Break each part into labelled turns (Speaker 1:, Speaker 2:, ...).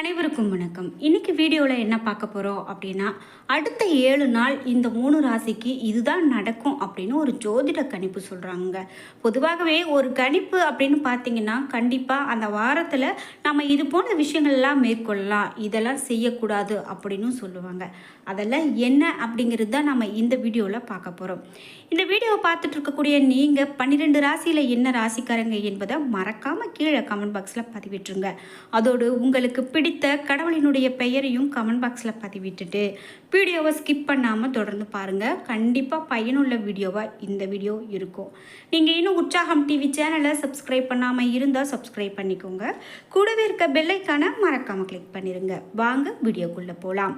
Speaker 1: அனைவருக்கும் வணக்கம். இன்னைக்கு வீடியோவில் என்ன பார்க்க போகிறோம் அப்படின்னா அடுத்த ஏழு நாள் இந்த மூணு ராசிக்கு இதுதான் நடக்கும் அப்படின்னு ஒரு ஜோதிட கணிப்பு சொல்கிறாங்க பொதுவாகவே ஒரு கணிப்பு அப்படின்னு பார்த்தீங்கன்னா கண்டிப்பாக அந்த வாரத்தில் நம்ம இது போன்ற விஷயங்கள்லாம் மேற்கொள்ளலாம். இதெல்லாம் செய்யக்கூடாது அப்படின்னு சொல்லுவாங்க. அதெல்லாம் என்ன அப்படிங்கிறது தான் நம்ம இந்த வீடியோவில் பார்க்க போகிறோம் இந்த வீடியோவை பார்த்துட்டு இருக்கக்கூடிய நீங்கள் பன்னிரெண்டு ராசியில் என்ன ராசிக்காரங்க என்பதை மறக்காமல் கீழே கமெண்ட் பாக்ஸில் பதிவிட்டுருங்க. அதோடு உங்களுக்கு பிடித்த கடவுளினுடைய பெயரையும் கமெண்ட் பாக்ஸில் பதிவிட்டுட்டு வீடியோவை ஸ்கிப் பண்ணாமல் தொடர்ந்து பாருங்கள் கண்டிப்பாக பயனுள்ள வீடியோவாக இந்த வீடியோ இருக்கும். நீங்கள் இன்னும் உற்சாகம் டிவி சேனலை சப்ஸ்கிரைப் பண்ணாமல் இருந்தால் சப்ஸ்கிரைப் பண்ணிக்கோங்க. கூடவே இருக்க பெல்லைக்கான மறக்காமல் கிளிக் பண்ணிடுங்க வாங்க வீடியோக்குள்ளே போகலாம்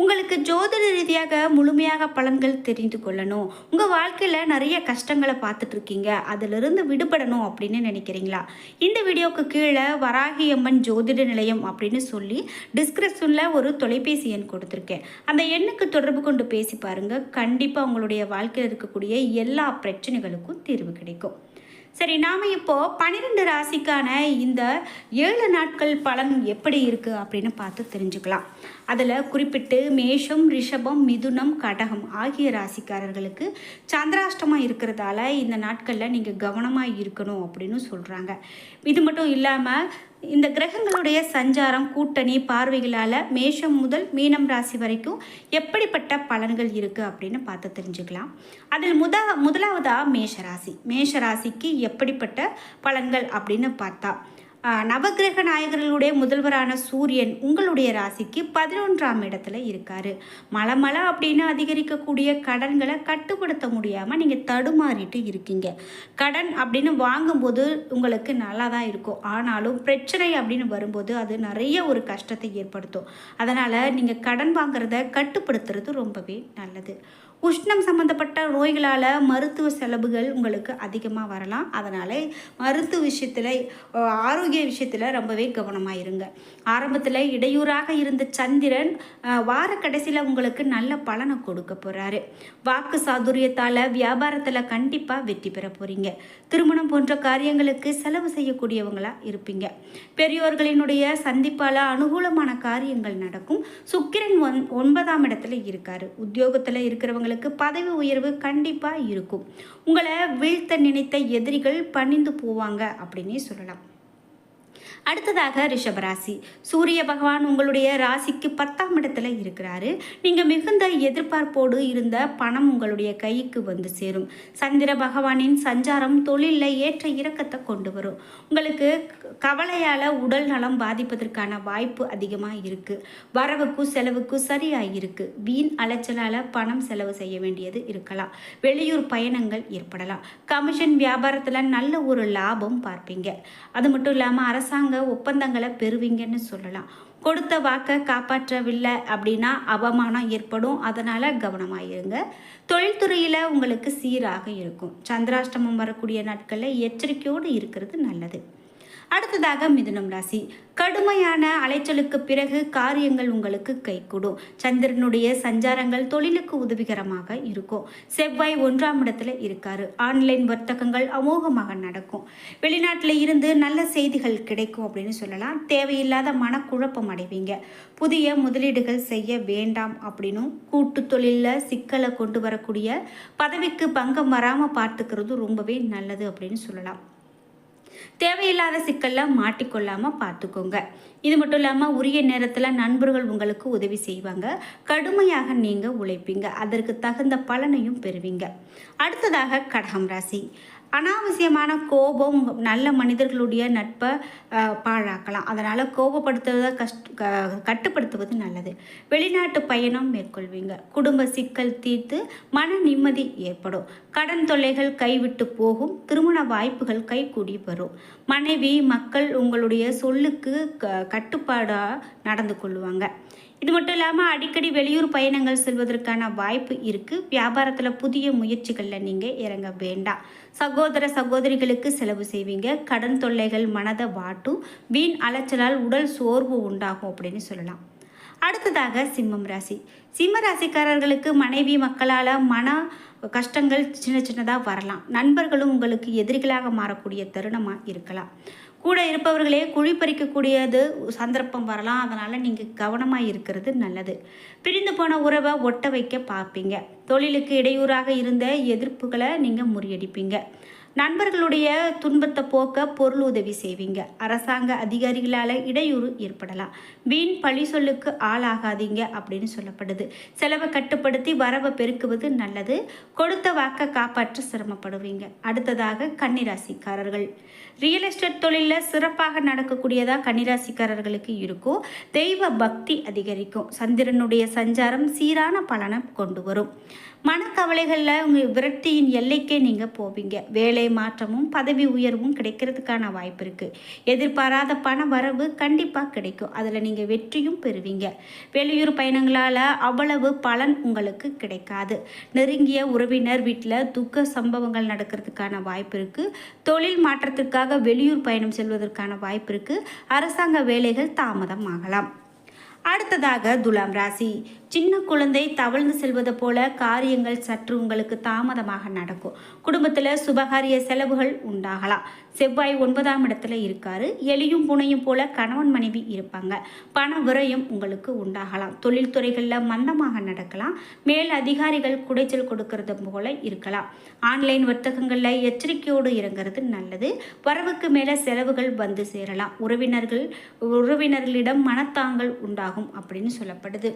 Speaker 1: உங்களுக்கு ஜோதிட ரீதியாக முழுமையாக பலன்கள் தெரிந்து கொள்ளணும். உங்கள் வாழ்க்கையில் நிறைய கஷ்டங்களை பார்த்துட்டு இருக்கீங்க. அதிலிருந்து விடுபடணும் அப்படின்னு நினைக்கிறீங்களா? இந்த வீடியோவுக்கு கீழே வராகி அம்மன் ஜோதிட நிலையம் அப்படின்னு சொல்லி டிஸ்கிரிப்ஷனில் ஒரு தொலைபேசி எண் கொடுத்துருக்கேன். அந்த எண்ணுக்கு தொடர்பு கொண்டு பேசி பாருங்கள் கண்டிப்பாக உங்களுடைய வாழ்க்கையில் இருக்கக்கூடிய எல்லா பிரச்சனைகளுக்கும் தீர்வு கிடைக்கும். சரி நாம் இப்போது பன்னிரெண்டு ராசிக்கான இந்த ஏழு நாட்கள் பலன் எப்படி இருக்குது அப்படின்னு பார்த்து தெரிஞ்சுக்கலாம். அதில் குறிப்பிட்டு மேஷம் ரிஷபம் மிதுனம் கடகம் ஆகிய ராசிக்காரர்களுக்கு சந்திராஷ்டமாக இருக்கிறதால இந்த நாட்களில் நீங்கள் கவனமாக இருக்கணும் அப்படின்னு சொல்கிறாங்க இது மட்டும் இல்லாமல் இந்த கிரகங்களுடைய சஞ்சாரம் கூட்டணி பார்வைகளால் மேஷம் முதல் மீனம் ராசி வரைக்கும் எப்படிப்பட்ட பலன்கள் இருக்குது அப்படின்னு பார்த்து தெரிஞ்சுக்கலாம். அதில் முத முதலாவதாக மேஷராசி மேஷராசிக்கு எப்படிப்பட்ட பலன்கள் அப்படின்னு பார்த்தா நவகிரக நவக்கிரக நாயகர்களுடைய முதல்வரான சூரியன் உங்களுடைய ராசிக்கு பதினொன்றாம் இடத்துல இருக்காரு. மழை மழை அப்படின்னு அதிகரிக்கக்கூடிய கடன்களை கட்டுப்படுத்த முடியாமல் நீங்கள் தடுமாறிட்டு இருக்கீங்க. கடன் அப்படின்னு வாங்கும்போது உங்களுக்கு நல்லா தான் இருக்கும். ஆனாலும் பிரச்சனை அப்படின்னு வரும்போது அது நிறைய ஒரு கஷ்டத்தை ஏற்படுத்தும். அதனால் நீங்கள் கடன் வாங்குறத கட்டுப்படுத்துறது ரொம்பவே நல்லது. உஷ்ணம் சம்மந்தப்பட்ட நோய்களால் மருத்துவ செலவுகள் உங்களுக்கு அதிகமாக வரலாம். அதனால் மருத்துவ விஷயத்தில் ஆரோக்கிய விஷயத்தில் ரொம்பவே கவனமாக இருங்க. ஆரம்பத்தில் இடையூறாக இருந்த சந்திரன் வார கடைசியில் உங்களுக்கு நல்ல பலனை கொடுக்க போகிறாரு வாக்கு சாதுரியத்தால் வியாபாரத்தில் கண்டிப்பாக வெற்றி பெற போகிறீங்க திருமணம் போன்ற காரியங்களுக்கு செலவு செய்யக்கூடியவங்களாக இருப்பீங்க. பெரியோர்களினுடைய சந்திப்பால் அனுகூலமான காரியங்கள் நடக்கும். சுக்கிரன் ஒன் ஒன்பதாம் இடத்துல இருக்காரு. உத்தியோகத்தில் இருக்கிறவங்களுக்கு பதவி உயர்வு கண்டிப்பாக இருக்கும். உங்களை வீழ்த்த நினைத்த எதிரிகள் பணிந்து போவாங்க அப்படின்னே சொல்லலாம். அடுத்ததாக ரிஷபராசி. சூரிய பகவான் உங்களுடைய ராசிக்கு பத்தாம் இடத்துல இருக்கிறாரு. நீங்கள் மிகுந்த எதிர்பார்ப்போடு இருந்த பணம் உங்களுடைய கைக்கு வந்து சேரும். சந்திர பகவானின் சஞ்சாரம் தொழிலில் ஏற்ற இறக்கத்தை கொண்டு வரும். உங்களுக்கு கவலையால் உடல் நலம் பாதிப்பதற்கான வாய்ப்பு அதிகமாக இருக்குது வரவுக்கும் செலவுக்கும் சரியாக இருக்குது வீண் அலைச்சலால் பணம் செலவு செய்ய வேண்டியது இருக்கலாம். வெளியூர் பயணங்கள் ஏற்படலாம். கமிஷன் வியாபாரத்தில் நல்ல ஒரு லாபம் பார்ப்பீங்க. அது மட்டும் இல்லாமல் அரசாங்க ஒப்பந்தங்களை பெறுவீங்கன்னு சொல்லலாம். கொடுத்த வாக்கை காப்பாற்றவில்லை அப்படின்னா அவமானம் ஏற்படும். அதனால் கவனமாக இருங்க தொழில்துறையில் உங்களுக்கு சீராக இருக்கும். சந்திராஷ்டமம் வரக்கூடிய நாட்களில் எச்சரிக்கையோடு இருக்கிறது நல்லது. அடுத்ததாக மிதுனம் ராசி. கடுமையான அலைச்சலுக்கு பிறகு காரியங்கள் உங்களுக்கு கைகூடும். சந்திரனுடைய சஞ்சாரங்கள் தொழிலுக்கு உதவிகரமாக இருக்கும். செவ்வாய் ஒன்றாம் இடத்துல இருக்காரு. ஆன்லைன் வர்த்தகங்கள் அமோகமாக நடக்கும். வெளிநாட்டில் இருந்து நல்ல செய்திகள் கிடைக்கும் அப்படின்னு சொல்லலாம். தேவையில்லாத மனக்குழப்பம் அடைவீங்க. புதிய முதலீடுகள் செய்ய வேண்டாம் அப்படின்னும் கூட்டு தொழிலில் சிக்கலை கொண்டு வரக்கூடிய பதவிக்கு பங்கம் வராமல் பார்த்துக்கிறது ரொம்பவே நல்லது அப்படின்னு சொல்லலாம். தேவையில்லாத சிக்கலில் மாட்டிக்கொள்ளாமல் பார்த்துக்கோங்க இது மட்டும் இல்லாமல் உரிய நேரத்தில் நண்பர்கள் உங்களுக்கு உதவி செய்வாங்க. கடுமையாக நீங்கள் உழைப்பீங்க. அதற்கு தகுந்த பலனையும் பெறுவீங்க. அடுத்ததாக கடகம் ராசி. அனாவசியமான கோபம் நல்ல மனிதர்களுடைய நட்பை பாழாக்கலாம். அதனால் கோபப்படுத்துவதை கஷ்ட க- கட்டுப்படுத்துவது நல்லது. வெளிநாட்டு பயணம் மேற்கொள்வீங்க. குடும்ப சிக்கல் தீர்த்து மன நிம்மதி ஏற்படும். கடன் தொல்லைகள் கைவிட்டு போகும். திருமண வாய்ப்புகள் கைகூடி வரும். மனைவி மக்கள் உங்களுடைய சொல்லுக்கு க கட்டுப்பாடாக நடந்து கொள்வாங்க. இது மட்டும் இல்லாமல் அடிக்கடி வெளியூர் பயணங்கள் செல்வதற்கான வாய்ப்பு இருக்குது வியாபாரத்தில் புதிய முயற்சிகளில் நீங்கள் இறங்க வேண்டாம். சகோதர சகோதரிகளுக்கு செலவு செய்வீங்க. கடன் தொல்லைகள் மனதை வாட்டும். வீண் அலைச்சலால் உடல் சோர்வு உண்டாகும் அப்படின்னு சொல்லலாம். அடுத்ததாக சிம்மம் ராசி. சிம்ம ராசிக்காரர்களுக்கு மனைவி மக்களால் மன கஷ்டங்கள் சின்ன சின்னதாக வரலாம். நண்பர்களும் உங்களுக்கு எதிரிகளாக மாறக்கூடிய தருணமாக இருக்கலாம். கூட இருப்பவர்களே குழி பறிக்கக்கூடியது சந்தர்ப்பம் வரலாம். அதனால் நீங்கள் கவனமாக இருக்கிறது நல்லது. பிரிந்து போன உறவை ஒட்ட வைக்க பார்ப்பீங்க. தொழிலுக்கு இடையூறாக இருந்த எதிர்ப்புகளை நீங்கள் முறியடிப்பீங்க. நண்பர்களுடைய துன்பத்தை போக்க பொருள் உதவி செய்வீங்க. அரசாங்க அதிகாரிகளால் இடையூறு ஏற்படலாம். வீண் பழி சொல்லுக்கு ஆளாகாதீங்க அப்படின்னு சொல்லப்படுது. செலவை கட்டுப்படுத்தி வரவை பெருக்குவது நல்லது. கொடுத்த வாக்க காப்பாற்ற சிரமப்படுவீங்க. அடுத்ததாக கன்னிராசிக்காரர்கள். ரியல் எஸ்டேட் தொழிலில் சிறப்பாக நடக்கக்கூடியதாக கன்னிராசிக்காரர்களுக்கு இருக்கும். தெய்வ பக்தி அதிகரிக்கும். சந்திரனுடைய சஞ்சாரம் சீரான பலனை கொண்டு வரும். மனக்கவலைகளில் உங்கள் விரக்தியின் எல்லைக்கே நீங்கள் போவீங்க. வேலை மாற்றமும் பதவி உயர்வும் கிடைக்கிறதுக்கான வாய்ப்பு இருக்குது எதிர்பாராத பண வரவு கண்டிப்பாக கிடைக்கும். அதில் நீங்கள் வெற்றியும் பெறுவீங்க. வெளியூர் பயணங்களால் அவ்வளவு பலன் உங்களுக்கு கிடைக்காது. நெருங்கிய உறவினர் வீட்டில் துக்க சம்பவங்கள் நடக்கிறதுக்கான வாய்ப்பு இருக்குது தொழில் மாற்றத்திற்காக வெளியூர் பயணம் செல்வதற்கான வாய்ப்பு இருக்குது அரசாங்க வேலைகள் தாமதம் ஆகலாம். அடுத்ததாக துலாம் ராசி. சின்ன குழந்தை தவழ்ந்து செல்வது போல காரியங்கள் சற்று உங்களுக்கு தாமதமாக நடக்கும். குடும்பத்தில் சுபகாரிய செலவுகள் உண்டாகலாம். செவ்வாய் ஒன்பதாம் இடத்துல இருக்காரு. எலியும் புனையும் போல கணவன் மனைவி இருப்பாங்க. பண விரயம் உங்களுக்கு உண்டாகலாம். தொழில்துறைகளில் மந்தமாக நடக்கலாம். மேல் அதிகாரிகள் குடைச்சல் கொடுக்கறது போல இருக்கலாம். ஆன்லைன் வர்த்தகங்களில் எச்சரிக்கையோடு இறங்குறது நல்லது. வரவுக்கு மேலே செலவுகள் வந்து சேரலாம். உறவினர்கள் உறவினர்களிடம் மனத்தாங்கள் உண்டாகும் அப்படின்னு சொல்லப்படுது.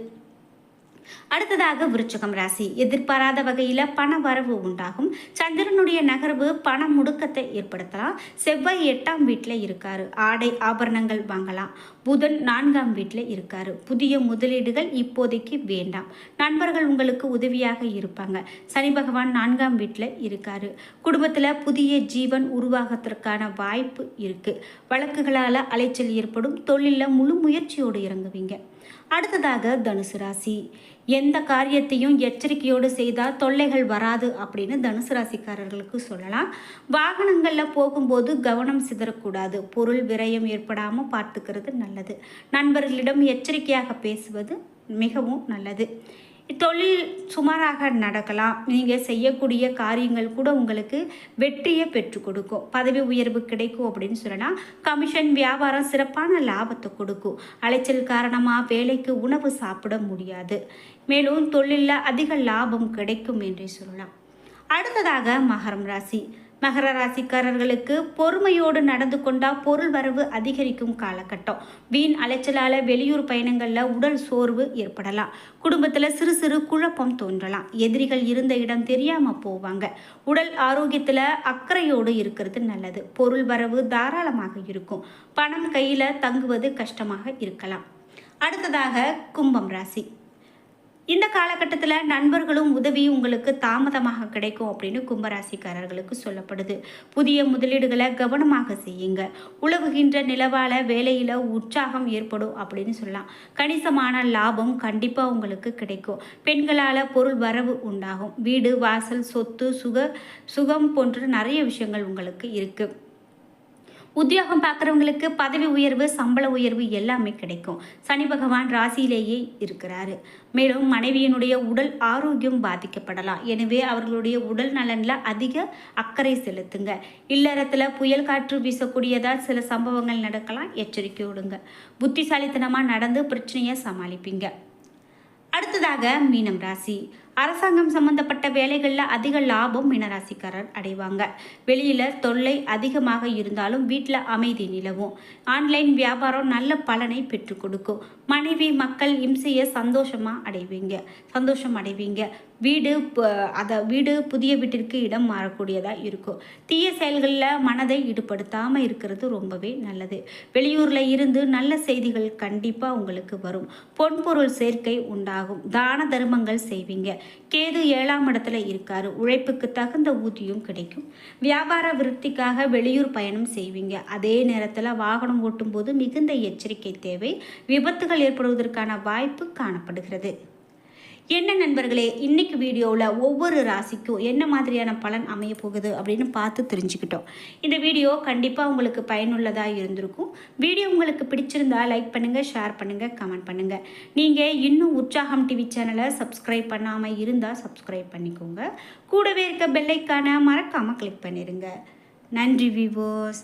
Speaker 1: அடுத்ததாக விருச்சகம் ராசி. எதிர்பாராத வகையில் பண வரவு உண்டாகும். சந்திரனுடைய நகர்வு பண முடுக்கத்தை ஏற்படுத்தலாம். செவ்வாய் எட்டாம் வீட்டில் இருக்காரு. ஆடை ஆபரணங்கள் வாங்கலாம். புதன் நான்காம் வீட்டில் இருக்காரு. புதிய முதலீடுகள் இப்போதைக்கு வேண்டாம். நண்பர்கள் உங்களுக்கு உதவியாக இருப்பாங்க. சனி பகவான் நான்காம் வீட்டில் இருக்காரு. குடும்பத்தில் புதிய ஜீவன் உருவாகத்திற்கான வாய்ப்பு இருக்கு. வழக்குகளால் அலைச்சல் ஏற்படும். தொழிலில் முழு முயற்சியோடு இறங்குவீங்க. அடுத்ததாக தனுசு ராசி. எந்த காரியத்தையும் எச்சரிக்கையோடு செய்தால் தொல்லைகள் வராது அப்படின்னு தனுசு ராசிக்காரர்களுக்கு சொல்லலாம். வாகனங்களில் போகும்போது கவனம் சிதறக்கூடாது. பொருள் விரயம் ஏற்படாமல் பார்த்துக்கிறது நல்லது. நண்பர்களிடம் எச்சரிக்கையாக பேசுவது மிகவும் நல்லது. தொழில் சுமாராக நடக்கலாம். நீங்கள் செய்யக்கூடிய காரியங்கள் கூட உங்களுக்கு வெற்றியை பெற்றுக் கொடுக்கும். பதவி உயர்வு கிடைக்கும் அப்படின்னு சொல்லலாம் கமிஷன் வியாபாரம் சிறப்பான லாபத்தை கொடுக்கும். அலைச்சல் காரணமாக வேலைக்கு உணவு சாப்பிட முடியாது. மேலும் தொழிலில் அதிக லாபம் கிடைக்கும் என்றே சொல்லலாம். அடுத்ததாக மகரம் ராசி. மகர ராசிக்காரர்களுக்கு பொறுமையோடு நடந்து கொண்டால் பொருள் வரவு அதிகரிக்கும் காலகட்டம். வீண் அலைச்சலால் வெளியூர் பயணங்களில் உடல் சோர்வு ஏற்படலாம். குடும்பத்தில் சிறு சிறு குழப்பம் தோன்றலாம். எதிரிகள் இருந்த இடம் தெரியாமல் போவாங்க. உடல் ஆரோக்கியத்தில் அக்கறையோடு இருக்கிறது நல்லது. பொருள் வரவு தாராளமாக இருக்கும். பணம் கையில் தங்குவது கஷ்டமாக இருக்கலாம். அடுத்ததாக கும்பம் ராசி. இந்த காலகட்டத்தில் நண்பர்களும் உதவியும் உங்களுக்கு தாமதமாக கிடைக்கும் அப்படின்னு கும்பராசிக்காரர்களுக்கு சொல்லப்படுது. புதிய முதலீடுகளை கவனமாக செய்யுங்க. உழவுகின்ற நிலவால வேலையில் உற்சாகம் ஏற்படும் அப்படின்னு சொல்லலாம். கணிசமான லாபம் கண்டிப்பாக உங்களுக்கு கிடைக்கும். பெண்களால் பொருள் வரவு உண்டாகும். வீடு வாசல் சொத்து சுக சுகம் போன்ற நிறைய விஷயங்கள் உங்களுக்கு இருக்குது உத்தியோகம் பார்க்குறவங்களுக்கு பதவி உயர்வு சம்பள உயர்வு எல்லாமே கிடைக்கும். சனி பகவான் ராசியிலேயே இருக்கிறாரு. மேலும் மனைவியினுடைய உடல் ஆரோக்கியம் பாதிக்கப்படலாம். எனவே அவர்களுடைய உடல் நலனில் அதிக அக்கறை செலுத்துங்க. இல்லறத்தில் புயல் காற்று வீசக்கூடியதால் சில சம்பவங்கள் நடக்கலாம். எச்சரிக்கை விடுங்க. புத்திசாலித்தனமாக நடந்து பிரச்சனையை சமாளிப்பீங்க. அடுத்ததாக மீனம் ராசி. அரசாங்கம் சம்பந்தப்பட்ட வேலைகளில் அதிக லாபம் மீனராசிக்காரர் அடைவாங்க. வெளியில் தொல்லை அதிகமாக இருந்தாலும் வீட்டில் அமைதி நிலவும். ஆன்லைன் வியாபாரம் நல்ல பலனை பெற்றுக் கொடுக்கும். மனைவி மக்கள் இம்சையை சந்தோஷமாக அடைவீங்க. சந்தோஷம் அடைவீங்க. வீடு அதை வீடு புதிய வீட்டிற்கு இடம் மாறக்கூடியதாக இருக்கும். தீய செயல்களில் மனதை ஈடுபடுத்தாமல் இருக்கிறது ரொம்பவே நல்லது. வெளியூரில் இருந்து நல்ல செய்திகள் கண்டிப்பாக உங்களுக்கு வரும். பொன்பொருள் சேர்க்கை உண்டாகும். தான தர்மங்கள் செய்வீங்க. கேது ஏழாம் இடத்துல இருக்காரு. உழைப்புக்கு தகுந்த ஊதியம் கிடைக்கும். வியாபார விருத்திக்காக வெளியூர் பயணம் செய்வீங்க. அதே நேரத்தில் வாகனம் ஓட்டும்போது மிகுந்த எச்சரிக்கை தேவை. விபத்துகள் ஏற்படுவதற்கான வாய்ப்பு காணப்படுகிறது. என்ன நண்பர்களே இன்றைக்கு வீடியோவில் ஒவ்வொரு ராசிக்கும் என்ன மாதிரியான பலன் அமைய போகுது அப்படின்னு பார்த்து தெரிஞ்சுக்கிட்டோம். இந்த வீடியோ கண்டிப்பாக உங்களுக்கு பயனுள்ளதாக இருந்திருக்கும். வீடியோ உங்களுக்கு பிடிச்சிருந்தா லைக் பண்ணுங்கள் ஷேர் பண்ணுங்கள் கமெண்ட் பண்ணுங்கள் நீங்கள் இன்னும் உற்சாகம் டிவி சேனலை சப்ஸ்கிரைப் பண்ணாமல் இருந்தால் சப்ஸ்கிரைப் பண்ணிக்கோங்க. கூடவே இருக்க பெல்லைக்கான மறக்காமல் கிளிக் பண்ணிடுங்க நன்றி விவோஸ்